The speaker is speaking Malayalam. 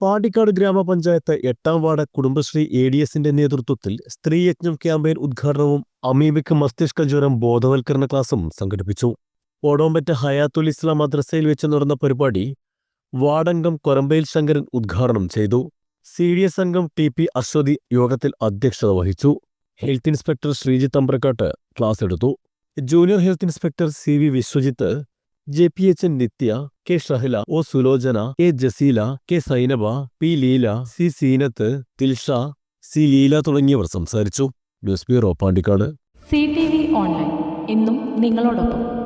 Pandikkad ഗ്രാമപഞ്ചായത്ത് എട്ടാം വാർഡ് കുടുംബശ്രീ എ ഡി എസിന്റെ നേതൃത്വത്തിൽ സ്ത്രീയജ്ഞം ക്യാമ്പയിൻ ഉദ്ഘാടനവും അമീബിക് മസ്തിഷ്ക ജ്വരം ബോധവൽക്കരണ ക്ലാസും സംഘടിപ്പിച്ചു. ഓടോമ്പറ്റ ഹയാത്തുൽ ഇസ്ലാം മദ്രസയിൽ വെച്ച് നടന്ന പരിപാടി വാർഡംഗം കൊരമ്പയിൽ ശങ്കരൻ ഉദ്ഘാടനം ചെയ്തു. സി ഡി എസ് അംഗം ടി പി അശ്വതി യോഗത്തിൽ അധ്യക്ഷത വഹിച്ചു. Health inspector Sreejith Ambrakkat class എടുത്തു. Junior health inspector C V Viswajith J P H N Nithya K Shahla O Sulochana A Jaseela K Sainaba P Leela C Seenath Thilsha C Leela തുടങ്ങിയവർ സംസാരിച്ചു. News bureau Pandikkad. C T V online. എന്നും നിങ്ങളോടൊപ്പം.